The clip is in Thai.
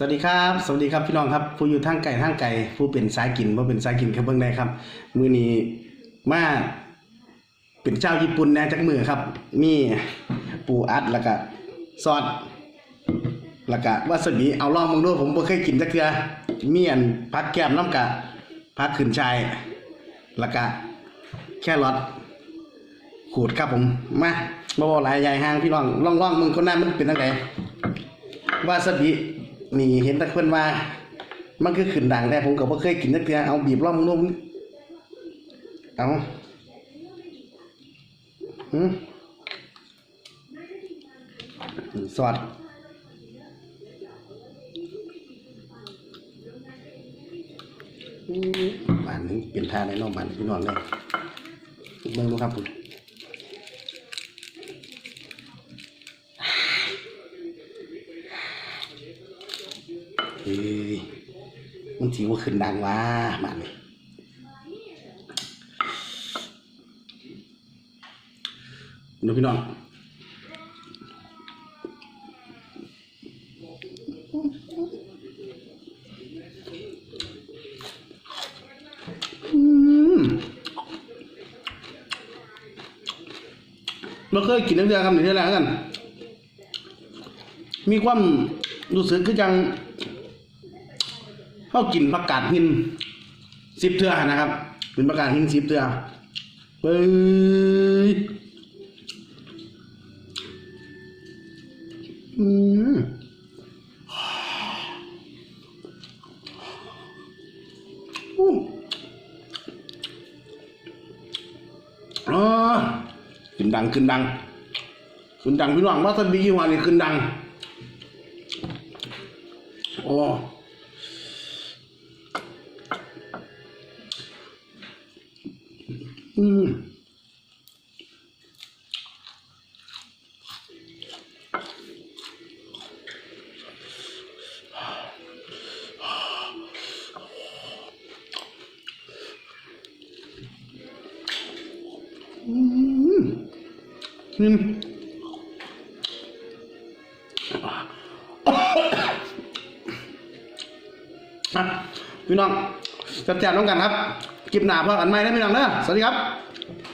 สวัสดีครับ สวัสดีครับพี่น้องครับ ผู้อยู่ทางไก่ทางไก่ผู้เป็นสายกินผู้เป็นสายกินครับเบิ่งได้ครับ มือนี้มาเป็นเจ้าญี่ปุ่นแน่จักมือครับ มีปูอัดแล้วก็ซอสแล้วก็วาซาบิเอาลองมึงดูผมบ่เคยกินจักเทื่อมีอันผักแก้มน้ำกะผักขึ้นชายแล้วก็แค่รอทขูดครับผมมาบ่บ่หลายใหญ่ห่างพี่น้องลองลองมึงคนนั้นมันเป็นจังไดวาซาบิ นี่เห็นแต่เพิ่นว่า มันคือขึ้นดังแต่ผมก็บ่เคยกินจักเทื่อเอาบีบล่อมนุ่มเอาหืมสอดอืมบ้านนี้เป็นท่าในนอกบ้านพี่น้องเลยเบิ่งดูครับผม เฮ้ยมันสิว่าขึ้นดังว่ามันนี่ดูพี่น้องมเราเคยกินน้ำเดือครับหนึ่งเท่าไหร่กัน มีความรู้สึกคือจัง เขากินประกาศหินสิบเทือนะครับเป็นประกาศหินสิบเทือเฮ้ยอืมอู้อ๋อขึ้นดังขึ้นดังขึ้นดังพี่น้องว่าสันบียี่ห้อนี่ขึ้นดังโอ้ อืมอืมอืมอะพี่น้องจับแจกน้องกันครับ กิบหนาพอกันไหมนะพี่น้องเด้อสวัสดีครับ